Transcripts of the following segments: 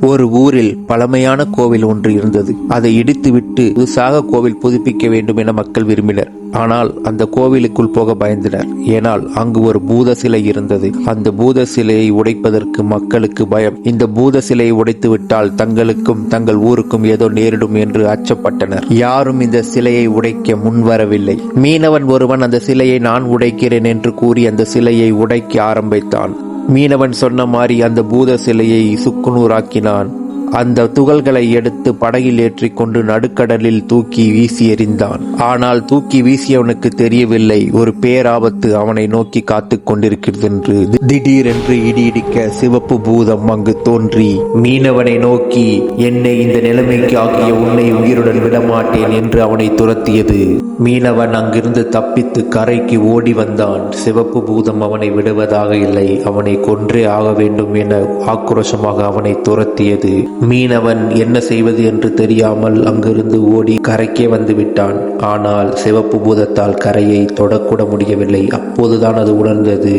ஒரு ஊரில் பழமையான கோவில் ஒன்று இருந்தது. அதை இடித்துவிட்டு புதுசாக கோவில் புதுப்பிக்க வேண்டும் என மக்கள் விரும்பினர். ஆனால் அந்த கோவிலுக்குள் போக பயந்தனர். ஏனால் அங்கு ஒரு பூத சிலை இருந்தது. அந்த பூத சிலையை உடைப்பதற்கு மக்களுக்கு பயம். இந்த பூத சிலையை உடைத்து விட்டால் தங்களுக்கும் தங்கள் ஊருக்கும் ஏதோ நேரிடும் என்று அச்சப்பட்டனர். யாரும் இந்த சிலையை உடைக்க முன்வரவில்லை. மீனவன் ஒருவன் அந்த சிலையை நான் உடைக்கிறேன் என்று கூறி அந்த சிலையை உடைக்க ஆரம்பித்தான். மீனவன் சொன்ன மாதிரி அந்த பூத சிலையை சுக்குநூறாக்கினான். அந்த துகள்களை எடுத்து படகில் ஏற்றிக்கொண்டு நடுக்கடலில் தூக்கி வீசி எறிந்தான். ஆனால் தூக்கி வீசியவனுக்கு தெரியவில்லை. ஒரு பேராபத்து அவனை நோக்கி காத்து கொண்டிருக்கிறது என்று திடீரென்று இடி இடிக்க சிவப்பு பூதம் அங்கு தோன்றி மீனவனை நோக்கி என்னை இந்த நிலைமைக்கு ஆக்கிய உன்னை உயிருடன் விடமாட்டேன் என்று அவனை துரத்தியது. மீனவன் அங்கிருந்து தப்பித்து கரைக்கு ஓடி வந்தான். சிவப்பு பூதம் அவனை விடுவதாக இல்லை. அவனை கொன்றே ஆக வேண்டும் என ஆக்ரோஷமாக அவனை துரத்தியது. மீனவன் என்ன செய்வது என்று தெரியாமல் அங்கிருந்து ஓடி கரைக்கே வந்துவிட்டான். ஆனால் சிவப்பு பூதத்தால் கரையை தொடக்கூட முடியவில்லை. அப்போதுதான் அது உணர்ந்தது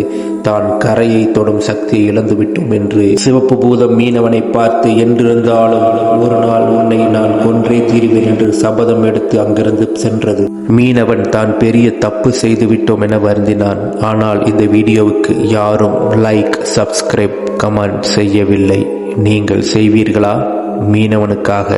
தான் கரையை தொடும் சக்தியை இழந்துவிட்டோம் என்று. சிவப்பு பூதம் மீனவனை பார்த்து என்றிருந்தாலும் ஒரு நாள் உன்னை நான் கொன்றே தீர்வேன் என்று சபதம் எடுத்து அங்கிருந்து சென்றது. மீனவன் தான் பெரிய தப்பு செய்துவிட்டோம் என வருந்தினான். ஆனால் இந்த வீடியோவுக்கு யாரும் லைக் சப்ஸ்கிரைப் கமெண்ட் செய்யவில்லை. நீங்கள் செய்வீர்களா? மீனவனுக்காக.